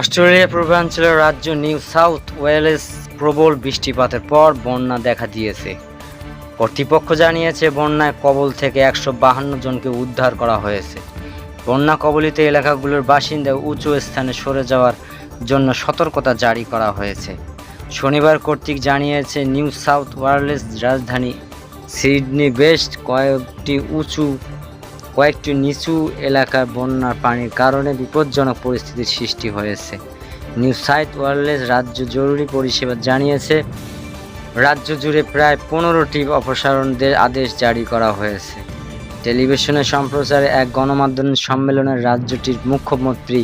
অস্ট্রেলিয়ার পূর্বাঞ্চলের রাজ্য নিউ সাউথ ওয়েলস প্রবল বৃষ্টিপাতের পর বন্যা দেখা দিয়েছে। কর্তৃপক্ষ জানিয়েছে, বন্যায় কবল থেকে একশো বাহান্ন জনকে উদ্ধার করা হয়েছে। বন্যা কবলিত এলাকাগুলোর বাসিন্দা উঁচু স্থানে সরে যাওয়ার জন্য সতর্কতা জারি করা হয়েছে। শনিবার কর্তৃক জানিয়েছে, নিউ সাউথ ওয়ারলেস রাজধানী সিডনি বেস্ট কয়েকটি উঁচু কয়েকটি নিচু এলাকার বন্যার পানির কারণে বিপজ্জনক পরিস্থিতির সৃষ্টি হয়েছে। নিউ সাউথ ওয়ারলেস রাজ্য জরুরি পরিষেবা জানিয়েছে, রাজ্য জুড়ে প্রায় পনেরোটি অপসারণদের আদেশ জারি করা হয়েছে। টেলিভিশনে সম্প্রচারে এক গণমাধ্যম সম্মেলনে রাজ্যটির মুখ্যমন্ত্রী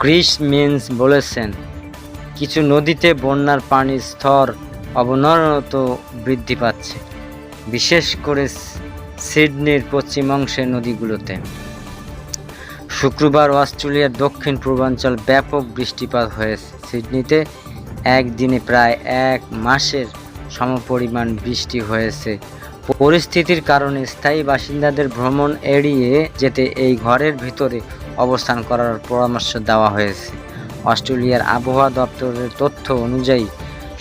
ক্রিস মিন্স বলেছেন, কিছু নদীতে বন্যার পানির স্তর অবনরত বৃদ্ধি পাচ্ছে। বিশেষ করে সিডনির পশ্চিম অংশের নদীগুলোতে। শুক্রবার অস্ট্রেলিয়ার দক্ষিণ পূর্বাঞ্চল ব্যাপক বৃষ্টিপাত হয়েছে। সিডনিতে একদিনে প্রায় এক মাসের সমপরিমাণ বৃষ্টি হয়েছে। পরিস্থিতির কারণে স্থায়ী বাসিন্দাদের ভ্রমণ এড়িয়ে যেতে এই ঘরের ভিতরে অবস্থান করার পরামর্শ দেওয়া হয়েছে। অস্ট্রেলিয়ার আবহাওয়া দপ্তরের তথ্য অনুযায়ী,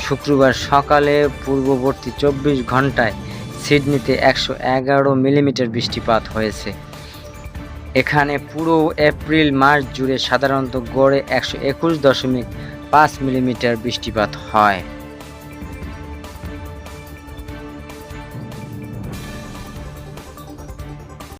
শুক্রবার সকালে পূর্ববর্তী চব্বিশ ঘন্টায় সিডনিতে একশো এগারো মিলিমিটার বৃষ্টিপাত হয়েছে। এখানে পুরো এপ্রিল মাস জুড়ে সাধারণত গড়ে একশো একুশ দশমিক পাঁচ মিলিমিটার বৃষ্টিপাত হয়।